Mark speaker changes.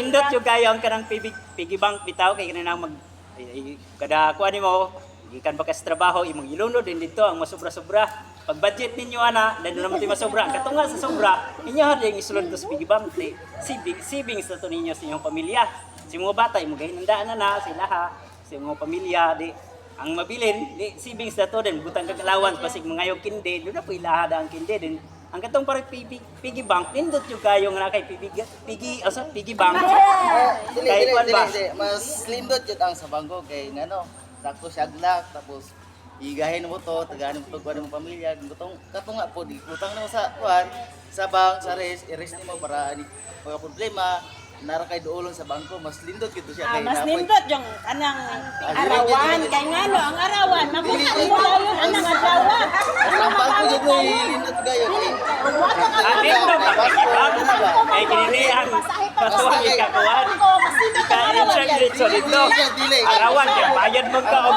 Speaker 1: Nindot yung kayo ang kanang piggy, bank bitaw kay kanang mag ay- kada kuan nimo gikan pa ka sa trabaho imong ilunod din dito ang masobra-sobra. Pag budget ninyo ana, dahil naman tayo masobra, ang katunga sa sobra, inyo ha yung isulod to sa piggy bank. Di, saving, savings na to ninyo sa inyong pamilya. Sa mga bata, imong gahinandaan na na sila ha, sa mga pamilya, di, ang mabilin, di, savings na to din, butang kag allowance, basig mga yung kinde, doon na po ilahada ang kinde din. Ang katong parang piggy, piggy bank, nindot yung kayo nga kay piggy, piggy, asa, piggy bank.
Speaker 2: Dili,
Speaker 1: Kay
Speaker 2: dili,
Speaker 1: ba?
Speaker 2: dili. Mas lindot yun ang sa bangko kay ngano, sakto siyaglak tapos igahin mo to, tagahan mo to kuan mo pamilya, gutong katunga po di utang na mo sa kuan sa bank sa res, i-rest nimo para ni mga problema nara kay duolon sa bangko mas lindot gito siya
Speaker 3: Ah,
Speaker 2: kay
Speaker 3: mas
Speaker 2: napoy-
Speaker 3: nindot yung anang
Speaker 2: Ah,
Speaker 3: arawan kay ngano ang arawan mabuhay
Speaker 2: Dili,
Speaker 3: mo daw yun anang adlaw.
Speaker 2: Ang bangko yun mo lindot kayo kay
Speaker 1: Ah, ang piggy bank. Kay kinili ang katuwang ikakuan. Kaya siya diretso dito. Arawan, kaya bayad mo ka o